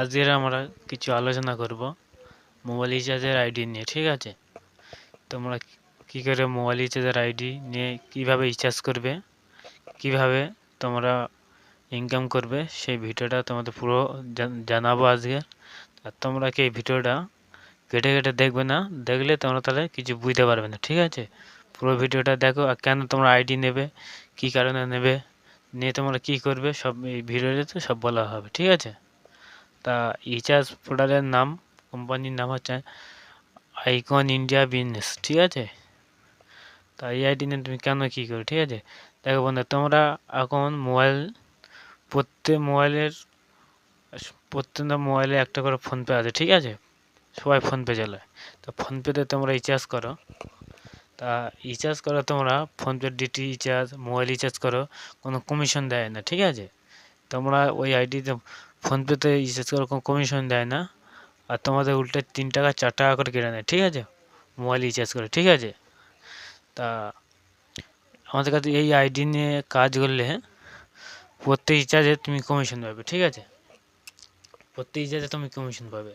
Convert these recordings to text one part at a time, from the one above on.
আজকের আমরা কিছু আলোচনা করব মোবাইল রিচার্জের আইডি নিয়ে, ঠিক আছে? তোমরা কী করে মোবাইল রিচার্জের আইডি নিয়ে কীভাবে রিচার্জ করবে, কীভাবে তোমরা ইনকাম করবে, সেই ভিডিওটা তোমাদের পুরো জানাব আজকে। আর তোমরা কি এই ভিডিওটা কেটে কেটে দেখবে না? দেখলে তোমরা তাহলে কিছু বুঝতে পারবে না, ঠিক আছে? পুরো ভিডিওটা দেখো, আর কেন তোমরা আইডি নেবে, কী কারণে নেবে, নিয়ে তোমরা কী করবে, সব এই ভিডিওতে সব বলা হবে, ঠিক আছে? তা রিচার্জ পোর্টালের নাম কোম্পানির নাম হচ্ছে আইকন ইন্ডিয়া বিজনেস ঠিক আছে? তা এই আইডি নিয়ে তুমি কেন কী করো, ঠিক আছে? দেখো বন্ধু, তোমরা এখন মোবাইল প্রত্যেক মোবাইলের প্রত্যেকটা মোবাইলে একটা করে ফোনপে আছে, ঠিক আছে? সবাই ফোনপে চালায়। তো ফোনপেতে তোমরা রিচার্জ করো। তা রিচার্জ করো তোমরা PhonePe DT recharge mobile recharge করো, কোনো কমিশন দেয় না, ঠিক আছে? তোমরা ওই আইডিতে ফোনপেতে রিচার্জ করো কমিশন দেয় না, আর তোমাদের উল্টে তিন টাকা, চার টাকা করে কেটে নেয়, ঠিক আছে? মোবাইল রিচার্জ করে, ঠিক আছে? তা আমাদের কাছে এই আইডি নিয়ে কাজ করলে প্রত্যেক রিচার্জে তুমি কমিশন পাবে, ঠিক আছে? প্রত্যেক রিচার্জে তুমি কমিশন পাবে।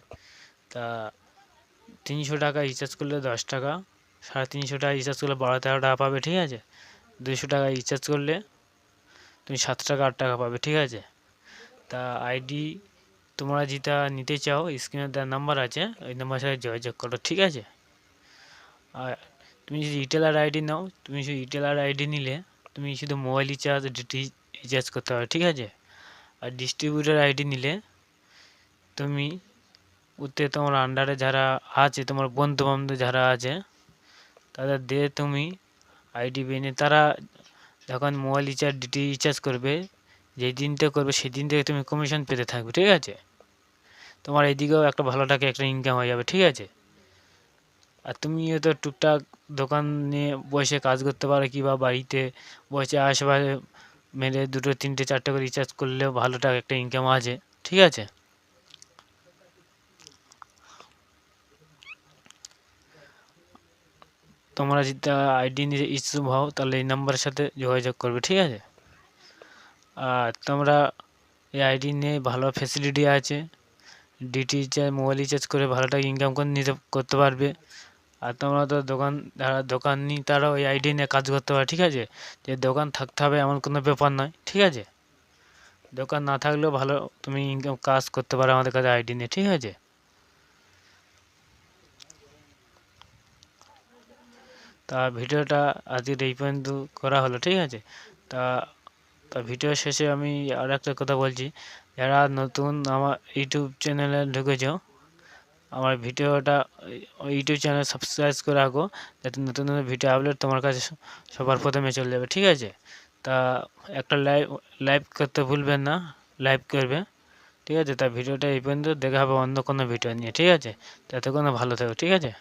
তা তিনশো টাকা রিচার্জ করলে দশ টাকা, সাড়ে তিনশো টাকা রিচার্জ করলে বারো, তেরো টাকা পাবে, ঠিক আছে? দুশো টাকা রিচার্জ করলে তুমি সাত টাকা, আট টাকা পাবে, ঠিক আছে? তা আইডি তোমরা যেটা নিতে চাও স্ক্রিনে দেওয়ার নাম্বার আছে, ওই নাম্বার সাথে যোগাযোগ করো, ঠিক আছে? আর তুমি যদি রিটেলার আইডি নাও, তুমি শুধু রিটেলার আইডি নিলে, তুমি শুধু মোবাইল রিচার্জ রিচার্জ করতে পারো, ঠিক আছে? আর ডিস্ট্রিবিউটার আইডি নিলে, তুমি ওতে তোমার আন্ডারে যারা আছে, তোমার বন্ধু বান্ধব যারা আছে, তাদের দিয়ে তুমি আইডি বেনে তারা যখন মোবাইল রিচার্জ ডিটি রিচার্জ করবে যেই দিনটা করবে, সেই দিন থেকে তুমি কমিশন পেতে থাকবে, ঠিক আছে? তোমার এইদিকেও একটা ভালো টাকা একটা ইনকাম হয়ে যাবে, ঠিক আছে? আর তুমিও তো টুকটাক দোকান নিয়ে বসে কাজ করতে পারো কিংবা বাড়িতে বসে আশেপাশে মেরে দুটো, তিনটে, চারটে করে রিচার্জ করলেও ভালো টাকা একটা ইনকাম আছে, ঠিক আছে? তোমরা যদি আইডি নিয়ে ইচ্ছুক হও, তাহলে এই নাম্বারের সাথে যোগাযোগ করবে, ঠিক আছে? আর তোমরা এই আইডি নিয়ে ভালো ফেসিলিটি আছে ডিটি রিচার্জ মোবাইল রিচার্জ করে ভালো টাকা ইনকাম করে নিতে, করতে পারবে। আর তোমরা তো দোকান, যারা দোকানি তারাও এই আইডি নিয়ে কাজ করতে পারে ঠিক আছে? যে দোকান থাকতে হবে এমন কোনো ব্যাপার নয়, ঠিক আছে? দোকান না থাকলেও ভালো তুমি ইনকাম কাজ করতে পারো আমাদের কাছে আইডি নিয়ে, ঠিক আছে? তা ভিডিওটা আজকের এই পর্যন্ত করা হলো, ঠিক আছে? তা তা ভিডিও শেষে আমি আর একটা কথা বলছি, যারা নতুন আমার ইউটিউব চ্যানেলে ঢুকেছ, আমার ভিডিওটা, ইউটিউব চ্যানেল সাবস্ক্রাইব করে রাখো, যাতে নতুন নতুন ভিডিও আপলোড তোমার কাছে সবার প্রথমে চলে যাবে, ঠিক আছে? তা একটা লাইভ লাইভ করতে ভুলবেন না লাইভ করবে, ঠিক আছে? তা ভিডিওটা এই পর্যন্ত, দেখা হবে অন্য কোনো ভিডিও নিয়ে, ঠিক আছে? তাতে কোনো ভালো থাকবে ঠিক আছে?